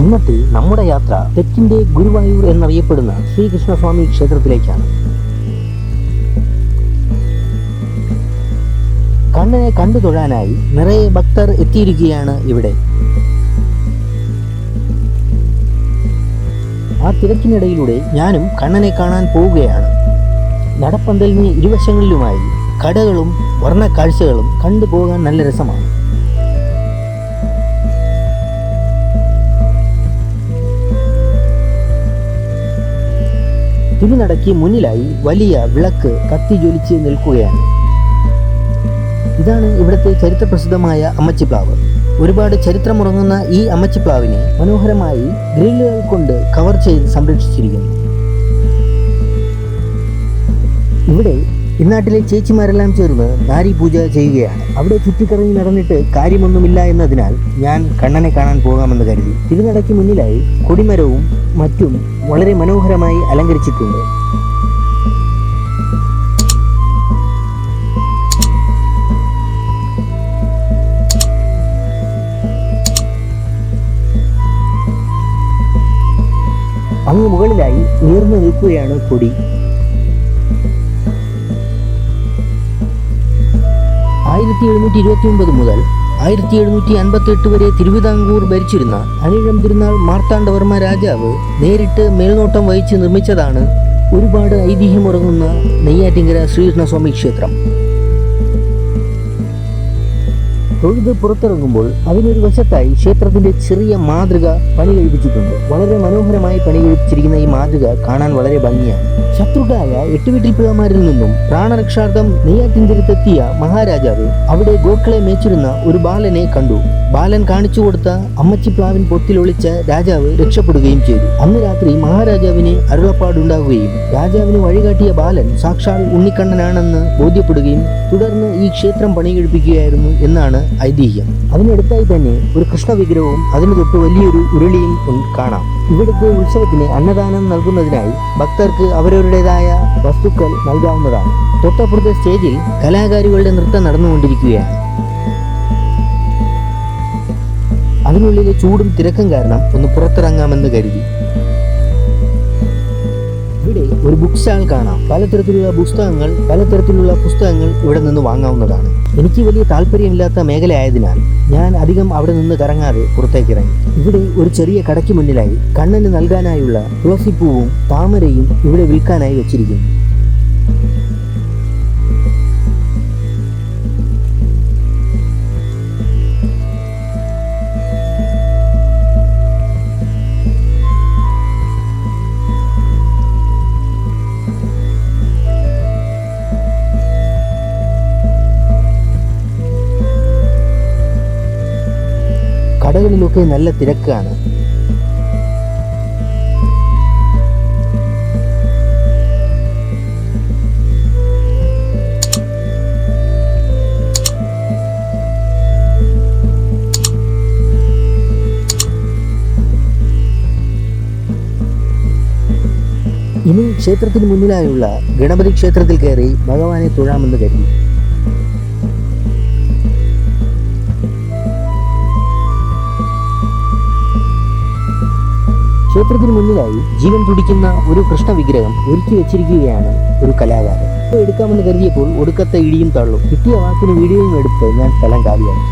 ഇന്നത്തെ നമ്മുടെ യാത്ര തെക്കിന്റെ ഗുരുവായൂർ എന്നറിയപ്പെടുന്ന ശ്രീകൃഷ്ണസ്വാമി ക്ഷേത്രത്തിലേക്കാണ്. കണ്ണനെ കണ്ടു തൊഴാനായി നിറയെ ഭക്തർ എത്തിയിരിക്കുകയാണ് ഇവിടെ. ആ തിരക്കിനിടയിലൂടെ ഞാനും കണ്ണനെ കാണാൻ പോവുകയാണ്. നടപ്പന്തലിന് ഇരുവശങ്ങളിലുമായി കടകളും വർണ കാഴ്ചകളും കണ്ടുപോകാൻ നല്ല രസമാണ്. തിരുനടയ്ക്ക് മുന്നിലായി വലിയ വിളക്ക് കത്തി ജ്വലിച്ച് നിൽക്കുകയാണ്. ഇതാണ് ഇവിടുത്തെ ചരിത്രപ്രസിദ്ധമായ അമ്മച്ചിപ്ലാവ്. ഒരുപാട് ചരിത്രമുറങ്ങുന്ന ഈ അമ്മച്ചിപ്ലാവിനെ മനോഹരമായി ഗ്രില്ലുകൾ കൊണ്ട് കവർ ചെയ്ത് സംരക്ഷിച്ചിരിക്കുന്നു. ഇവിടെ ഇന്നാട്ടിലെ ചേച്ചിമാരെല്ലാം ചേർന്ന് നാരി പൂജ ചെയ്യുകയാണ്. അവിടെ ചുറ്റിക്കറങ്ങി നടന്നിട്ട് കാര്യമൊന്നുമില്ല എന്നതിനാൽ ഞാൻ കണ്ണനെ കാണാൻ പോകാമെന്ന് കരുതി. തിരുനടയ്ക്ക് മുന്നിലായി കൊടിമരവും മറ്റും വളരെ മനോഹരമായി അലങ്കരിച്ചിട്ടുണ്ട്. അങ്ങ് മുകളിലായി ഉയർന്നു നിൽക്കുകയാണ് കൊടി. ആയിരത്തി എഴുന്നൂറ്റി ഇരുപത്തി ഒമ്പത് മുതൽ ആയിരത്തി എഴുന്നൂറ്റി അൻപത്തി എട്ട് വരെ തിരുവിതാംകൂർ ഭരിച്ചിരുന്ന അനിഴം തിരുനാൾ മാർത്താണ്ഡവർമ്മ രാജാവ് നേരിട്ട് മേൽനോട്ടം വഹിച്ച് നിർമ്മിച്ചതാണ് ഒരുപാട് ഐതിഹ്യമുറങ്ങുന്ന നെയ്യാറ്റിങ്കര ശ്രീകൃഷ്ണസ്വാമി ക്ഷേത്രം. തൊഴുത് പുറത്തിറങ്ങുമ്പോൾ അതിനൊരു വശത്തായി ക്ഷേത്രത്തിന്റെ ചെറിയ മാതൃക പണി കഴിപ്പിച്ചിട്ടുണ്ട്. വളരെ മനോഹരമായി പണി കഴിപ്പിച്ചിരിക്കുന്ന ഈ മാതൃക കാണാൻ വളരെ ഭംഗിയാണ്. ശത്രുക്കളായ എട്ടുവീട്ടിൽ പിള്ളമാരിൽ നിന്നും പ്രാണരക്ഷാർത്ഥം നെയ്യാറ്റിൻതിരത്തെത്തിയ മഹാരാജാവ് അവിടെ ഗോക്കളെ മേച്ചിരുന്ന ഒരു ബാലനെ കണ്ടു. ബാലൻ കാണിച്ചു കൊടുത്ത അമ്മച്ചി പ്ലാവിൻ പൊത്തിലൊളിച്ച രാജാവ് രക്ഷപ്പെടുകയും ചെയ്തു. അന്ന് രാത്രി മഹാരാജാവിന് അരുളപ്പാടുണ്ടാവുകയും രാജാവിന് വഴികാട്ടിയ ബാലൻ സാക്ഷാൽ ഉണ്ണിക്കണ്ണനാണെന്ന് ബോധ്യപ്പെടുകയും തുടർന്ന് ഈ ക്ഷേത്രം പണി കഴിപ്പിക്കുകയായിരുന്നു എന്നാണ് ഐതിഹ്യം. അതിനടുത്തായി തന്നെ ഒരു കൃഷ്ണ വിഗ്രഹവും അതിന് തൊട്ട് വലിയൊരു ഉരുളിയും കാണാം. ഇവിടുത്തെ ഉത്സവത്തിന് അന്നദാനം നൽകുന്നതിനായി ഭക്തർക്ക് അവരവരുടേതായ വസ്തുക്കൾ നൽകാവുന്നതാണ്. തൊട്ടപ്പുറത്തെ സ്റ്റേജിൽ കലാകാരികളുടെ നൃത്തം നടന്നുകൊണ്ടിരിക്കുകയാണ്. അതിനുള്ളിലെ ചൂടും തിരക്കും കാരണം ഒന്ന് പുറത്തിറങ്ങാമെന്ന് കരുതി. ഇവിടെ ഒരു ബുക്ക് സ്റ്റാൾ കാണാം. പലതരത്തിലുള്ള പുസ്തകങ്ങൾ പലതരത്തിലുള്ള പുസ്തകങ്ങൾ ഇവിടെ നിന്ന് വാങ്ങാവുന്നതാണ്. എനിക്ക് വലിയ താല്പര്യമില്ലാത്ത മേഖലയായതിനാൽ ഞാൻ അധികം അവിടെ നിന്ന് കറങ്ങാതെ പുറത്തേക്ക് ഇറങ്ങി. ഇവിടെ ഒരു ചെറിയ കടയ്ക്ക് മുന്നിലായി കണ്ണന് നൽകാനായുള്ള തുളസിപ്പൂവും താമരയും ഇവിടെ വിൽക്കാനായി വെച്ചിരിക്കുന്നു. കടകളിലൊക്കെ നല്ല തിരക്കാണ്. ഇനി ക്ഷേത്രത്തിന് മുന്നിലായുള്ള ഗണപതി ക്ഷേത്രത്തിൽ കയറി ഭഗവാനെ തൊഴാമെന്ന് കരുതി. ക്ഷേത്രത്തിന് മുന്നിലായി ജീവൻ തുടിക്കുന്ന ഒരു കൃഷ്ണ വിഗ്രഹം ഒരുക്കി വെച്ചിരിക്കുകയാണ് ഒരു കലാകാരൻ. എടുക്കാമെന്ന് കരുതിയപ്പോൾ ഒടുക്കത്തെ ഇടിയും തള്ളും. കിട്ടിയ വാക്കിന് വീഡിയോയും എടുത്ത് ഞാൻ സ്ഥലം കാലിയാക്കി.